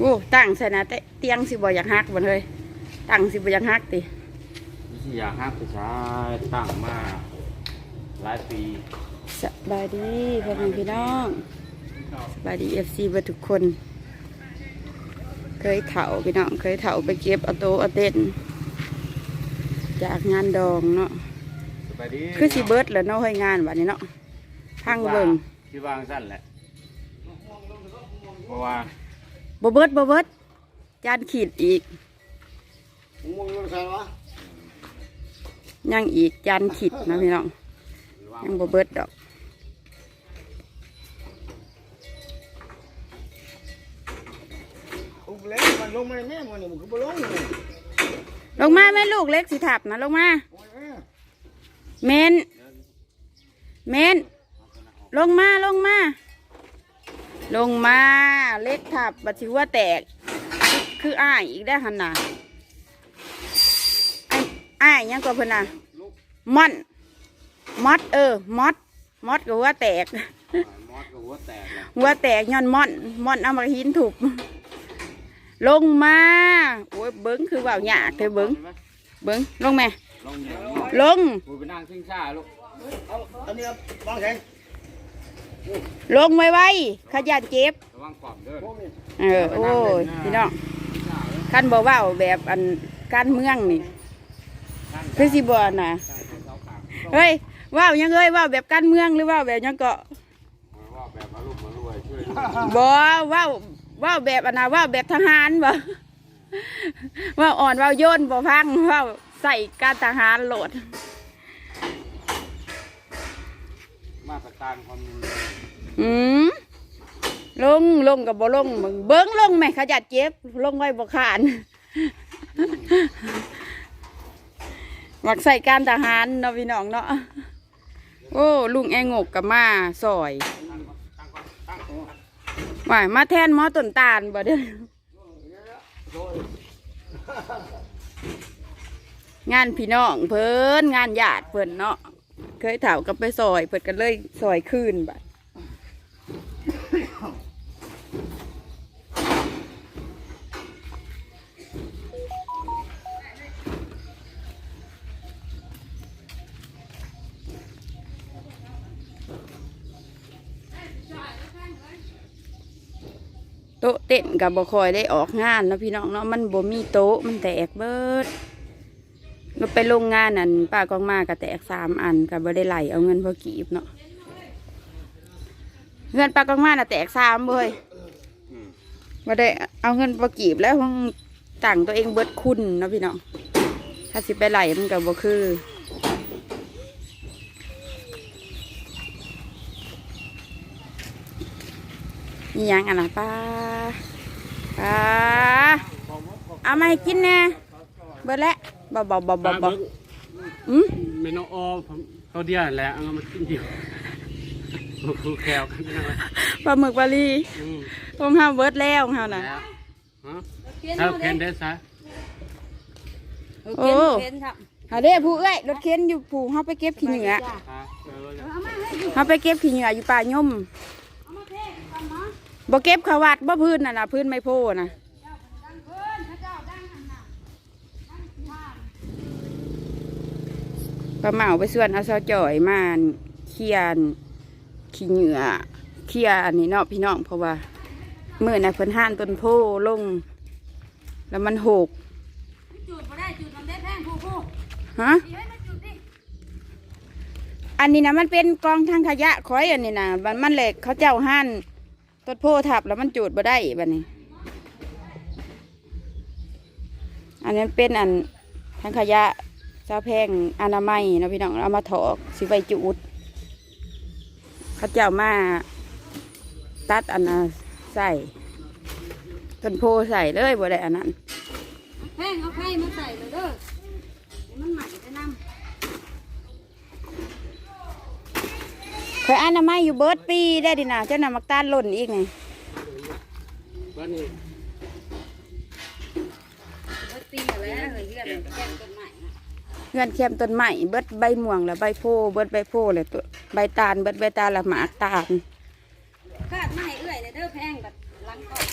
โอ้ตั้งใส่นะแต่เตียงสิบ่อยากฮักบ่เลยตั้งสิบ่อยากฮักติวิทยาห้าประชาตั้งมาหลายปีสบายดีพ่อแม่พี่น้องสบายดีเอฟซีเบ่ทุกคน เคยเถาพี่น้องเคยเถาไปเก็บเอาโตเอาเต้นจากงานดองเนาะสบายดีคือสิเบิดแล้วเนาะเฮ้ยงานบัดนี้เนาะพังเบิ่งที่วางสั้นแหละเพราะว่า บ่เบิดบ่เบิดจานขีดอีกมึงมึงใครวะยังอีกจานขีดนะพี่น้องยังบ่เบิดดอกอุบเล็กมันลงมาในแม่มันนี่มันก็บ่ลงเลยลงมาแม่ลูกเล็กสิถับนะลงมาโอ้ยแม่เมนเมนลงมาลงมา ลงมาเล็กถับบัดชิว่าแตก คืออ้ายอีกได้หันน่ะไอ้อ้ายยังก็เพิ่นน่ะมอนมอดเออมอดมอดก็หัว่าแตกมอดกับหัวแตกแล้วหัวแตกย้อนม่อนม่อนเอามาหินถูกลงมาโอ้ยเบิ้งคือว่าหยากเธอเบิ้งเบิ้งลงแม่ลงเนี่ยลงกูไปนั่งซิ่งซ่าลูกเอาอันนี้บางแสง ลงไว้ไว้ขยันเจ็บระวังกล่อมเด้อพวกนี้เออโอ้ยพี่น้องขั้นบ่เว้าแบบอันการเมืองนี่คือสิบ่น่ะเฮ้ยเว้ายังเอ้ยเว้าแบบการเมืองหรือเว้าแบบหยังก็ว่าแบบมาลูกมารวยช่วยลูกบ่เว้าเว้าแบบอันน่ะเว้าแบบทหารบ่เว้าอ่อนเว้าโยนบ่พังเว้าใส่การทหารโหลด มาตรการความรุนแรงอืมลงลงกับบ่ลงมึงเบิ้งลงไหมขยัดเจ็บ ลงไว้บ่ขานหมักใส่การทหารเนาะพี่น้องเนาะโอ้ลุงแองกกับมาซอยว่ามาแทนหมอต้นตาลบ่เด้องานพี่น้องเพิ่นงานญาติเพิ่นเนาะ เคยเถากับไปซอยเพิ่นกันเลยซอยคืนบัดโต๊ะเต้นกับบ่คอยได้ออกงานเนาะพี่น้องเนาะมันบ่มีโต๊ะมันแตกเบิด ราไปโรงงานนั่นป้ากองมาก็แตกสามอันก็บ่ได้ไหลเอาเงินพอกีบเนาะเงินป้ากองมาน่ะแตกสามเว้ยบ่ได้เอาเงินพอกีบแล้วต้องตั้งตัวเองเบิดคุณนะพี่น้องถ้าสิไปไหลมันก็บ่คือนี่ยังอะนะป้าป้าเอามาให้กินแน่เบิดแล้ว บ่บ่บ่บ่บ่อืมเมนูโอผมเขาเดียวแหละเอามากินเดียวคือแคลกันนะปลาหมึกปลาลีอืมผมห้าเบิดแล้วเฮานะแล้วฮะถ้าเคนได้ซะโอ้หาเด้ผู้เอ้ยรถเข็นอยู่ผู้เฮาไปเก็บขี้เหงื่อฮะเออเฮาไปเก็บขี้เหงื่ออยู่ป่าย่มบ่เก็บเขาวัดบ่พื้นน่ะนะพื้นไม้โพน่ะ ปลาเหมาไปส่วนเอาซอจ่อยมาเคียนขี้เหงื่อเคียอันนี้เนาะพี่น้องเพราะว่ามื่อน่ะเพิ่นห้านต้นโพลง แล้วมันหกจุดมาได้จุดมันได้แพงผู้ผู้ฮะดีให้มันจุดดิอันนี้นะมันเป็นกองทางขยะคอยอันนี้นะมันมันเหล็กเขาเจ้าห้านต้นโพทับแล้วมันจูดบ่ได้บัดนี้ อันนี้มันเป็นอันทางขยะ ซาแพงอนามัยเนาะพี่น้องเอามาถอกสิไว้จูดเขาเจ้ามาตัดอันน่ะใส่ต้นโพใส่เลยบ่ได้อันนั้นแพงเอาไข่มาใส่เลยเด้อเดี๋ยวมันใหม่จะนเคยอนามัยอยู่เบิร์ดปีได้ดินะเจ้านามักตาลหล่นอีกไงบ้านนี้ำเบิดปีแล้วเลยเรื่องแกงต้นใหม่นะ เงื่อนเข้มต้นใหม่เบิดใบม่วงแล้วใบโพเบิดใบโพเลยตัวใบตาลเบิดใบตาลละหมากตาลคาดไม่ให้เอื้อยเลยเด้อแพงแบบหลังก่อน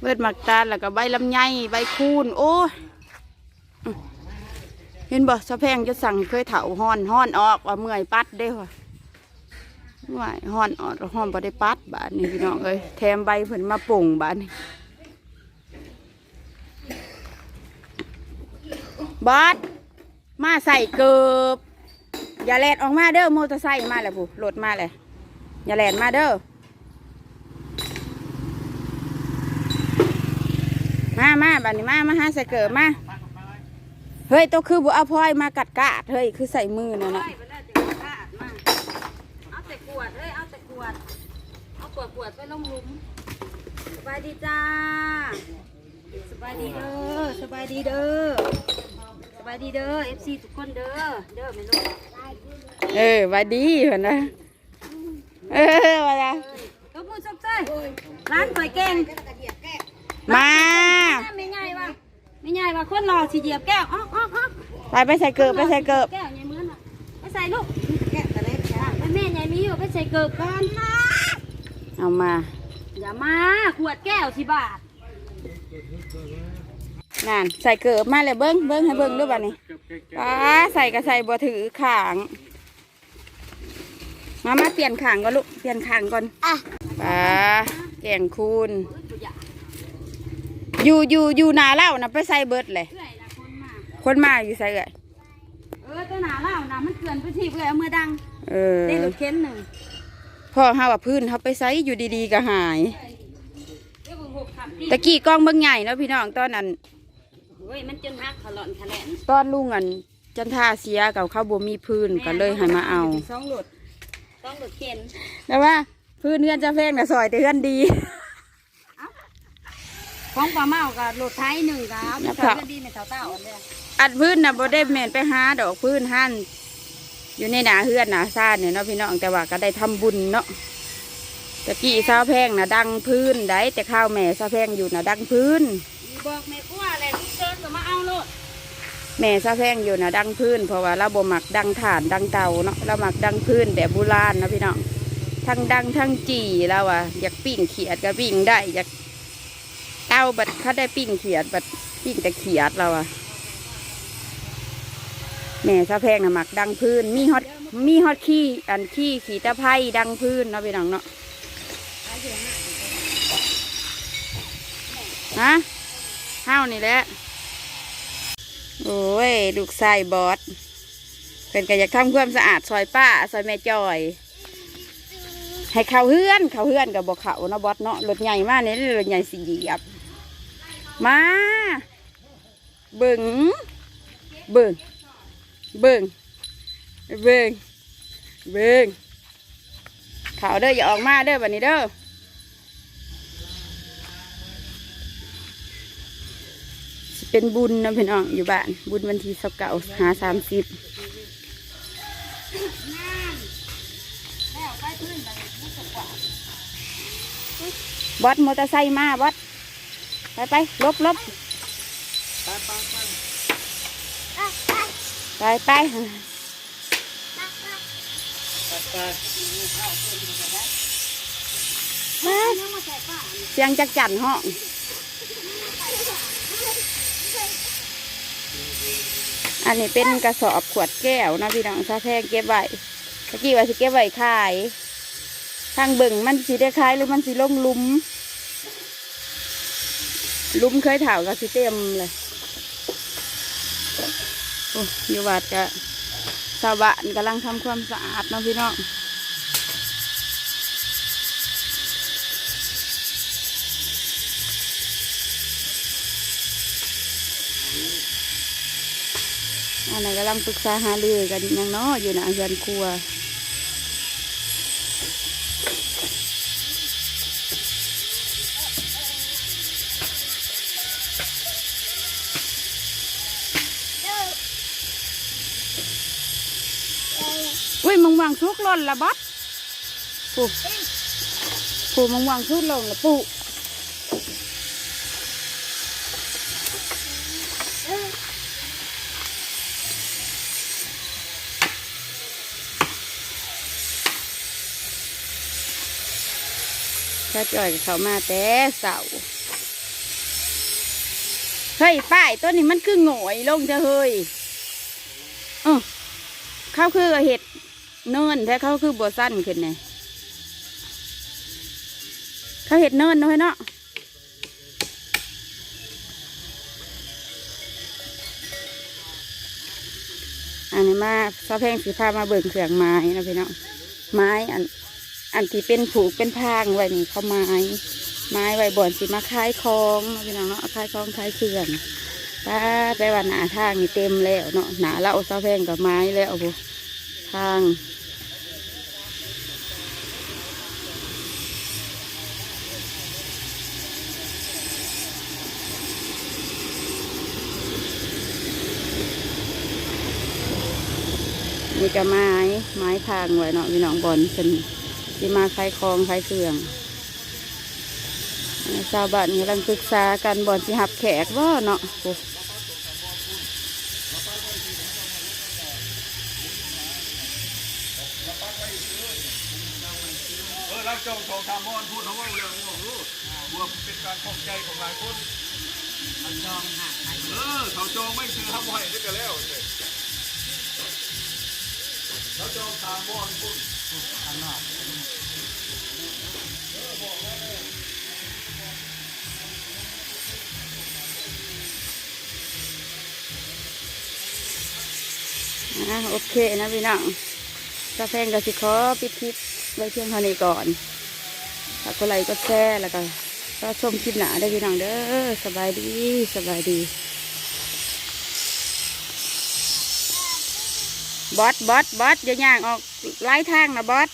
เบิดหมักตาลแล้วก็ใบลำไยใบคูนโอ้ยอื้อเห็นบ่สะแพงจะสั่งเคยเถาห้อนห้อนออกว่าเมื่อยปัดเด้ว่ะว่ายห้อนออกห้อนบ่ได้ปัดบาดนี้พี่น้องเอ้ยแถมใบเพิ่นมาป่งบาดนี้บอส มาใส่เกือบอย่าแลดออกมาเด้อมอเตอร์ไซค์มาแล้วผู้รถมาเลยอย่าแลดมาเด้อมามาบัดนี้มามาหาใส่เกิดมาเฮ้ยตัวคือบัวอพลอยมากัดกาดเฮ้ยคือใส่มือนั่นไปน่ะไปแล้วดมาเอาแต่กวดเฮ้ยเอาแต่กวดเอากวดกวดไปลงหลุมสบายดีจ้าสบายดีเด้อสบายดีเด้อายดีเด้อ FC ทุกคนเด้อ เด้อไม่รู้เออหวัดดีเหรอนนะเออว่าละตัวพูดซับใจร้านก๋วยเก่งมาไม่ง่ายว่ะไม่ง่ายว่ะคนรอสิเหยียบแก้วอ๋ออ๋ออ๋อไปไปใส่เกิบไปใส่เกิบแก้วใหญ่เหมือนว่ะไปใส่ลูกแก้วแต่เล็กจ้าแม่ใหญ่มีอยู่ไปใส่เกิบก่อนเอามา อย่ามาขวดแก้วสิบาท นั่นใส่เกิบมาเลยเบิ้งเบิ้งให้เบิ้งด้วยบัดนี้เก็บเก็บเก็บป้าใส่ก็ใส่บัวถือขาง มามาเปลี่ยนขางก่อนลูกเปลี่ยนขางก่อนอะป้าแกงคูณเอ้ยตัวใหญ่อยู่อยู่อยู่หนาเล่านะไปใส่เบิดเลยเอื่อยนะคนมาคนมาอยู่ใส่เลยเออตัวหนาเล่านะมันเกลื่อนไปที่เพื่อเอามือดังเออได้รถเข็นหนึ่งพ่อเฮาว่าพื้นเฮาไปไซอยู่ดีๆก็หายเดี๋ยวหกขับที่ตะกี้กล้องเบิ่งใหญ่เนาะพี่น้องตอนนั้น เฮ้ยมันจนหักขลอนขะแหลนตอนลุงอัน จันทาเสียกับเขาบ่มีพื้นก็เลยให้มาเอาสองรถต้องรถเข็นแต่ว่าพื้นเฮือนจะแพงน่ะซอยแต่เฮือนดีของปลาเมากับรถไทยหนึ่งครับนับสอเถางกันดีในเต่าเต่าๆเนี่ยอัดพื้นน่ะบ่ได้แม่นไปหาดอกพื้นหั่นอยู่ในหนาเฮือนหนาซ่านเนี่ยเนาะพี่น้องแต่ว่าก็ได้ทำบุญเนาะตะกี้สาวแพงน่ะดังพื้นได้แต่ข้าวแม่สาวแพงอยู่น่ะดังพื้นมีบอกแม่กลัวอะไรทุ ก็มาเอาโลดแม่ซาแพงอยู่นะดังพื้นเพราะว่าเราบ่มักดังฐานดังเตาเนาะเราหมักดังพื้นแบบโบราณนะพี่น้องทั้งดังทั้งจีแล้วอะอยากปิ้งเขียดก็ปิ้งได้อยากเตาบัดเขาได้ปิ้งเขียดบัดปิ้งแต่เขียดเราอะแม่ซาแพงนะหมักดังพื้นมีฮอตมีฮอตขี้อันขี้ขีตะไคร่ดังพื้นเนาะพี่น้องเนาะฮะห้าวนี่แหละ โอ้ย ลูกชายบอสเป็นก็อยากทำความสะอาดซอยป้าซอยแม่จอย ให้เขาเฮือนเขาเฮือนกับบอกเขาเนาะบอสเนาะรถใหญ่มากเนี่ยรถใหญ่สีเหยียบ มาเบิ่งเบิ่งเบิ่งเบิ่งเบิ่งเขาเด้ออย่าออกมาเด้อบันนี้เด้อ เป็นบุญนะพี่น้องอยู่บ้าน บุญวันที่สเก้าหาสามสิบแล้วไปพื้นไปไม่สกว่าบอสมอเตอร์ไซค์มาบอสไปไปลบลบไปไปเสียงจักจั่นห้อง อันนี้เป็นกระสอบขวดแก้วนะพี่น้องซาแพงเก็บไว้ตะกี้ว่าสิเก็บไว้ขาย ทางเบิ่งมันสิได้ขายหรือมันสิลงลุมลุมเคยถาวก็สิเต็มเลยอยู่วัดกะชาวบ้านกำลังทำความสะอาดนะพี่น้อง อันไหนกำลังปรึกษาหารือกันอยังเนาะอยู่ในะเรือนครัวอุ้ยมังวางชุกหล่นละบอสปูปูมังวางชุกหล่นละปู ถ้าจ่อยเขามาแต่เสาเฮ้ยป้ายตัวนี้มันคือโง่อยลงเถอะเฮ้ยเออเขาคือเห็ดเนินแต่เขาคือบัวสั้นขึ้นไงเขาเห็ดเนินนาะเฮ้ยเนาะอันนี้มาซาแพงสีผ้ามาเบิ่งเครื่องไม้นะพี่น้องไม้อัน อันที่เป็นผูกเป็นพางไว้นี่เขาไม้ ไม้ไว้บ่อนสิมาคล้ายคลองพี่น้องเนาะคล้ายคลองคล้ายเขื่อนป้าไปว่าหนาทางนี่เต็มแล้วเนาะหนาเราซาแพงกับไม้แล้วบุทางนี่ก็ไม้ไม้พางไว้เนาะพี่น้องบอลเป็น สิมาคล้ายคลองคล้ายเขื่อนชาวบ้านกำลังปรึกษากันบ่อนสิหับแขกว่าเนาะโอ้เออรับจองสองสามบอนพูดเขาว่าเรื่องของลูกรวมเป็นการขอบใจของหลายคนเขาจองหักเออเขาจองไม่ซื้อทำไว้ได้กันแล้วเลยเขาจองสามบอนพูด อะโอเคนะพี่น้องกาแฟกับสิขอปิดคลิปไว้เพียงเท่านี้ก่อนถ้าก็ไลก็แชร์แล้วก็ก็ชมคลิปหนาได้พี่น้องเด้อสบายดีสบายดี บอสบอสบอสอย่าย่างออกไล่ทางนะบอส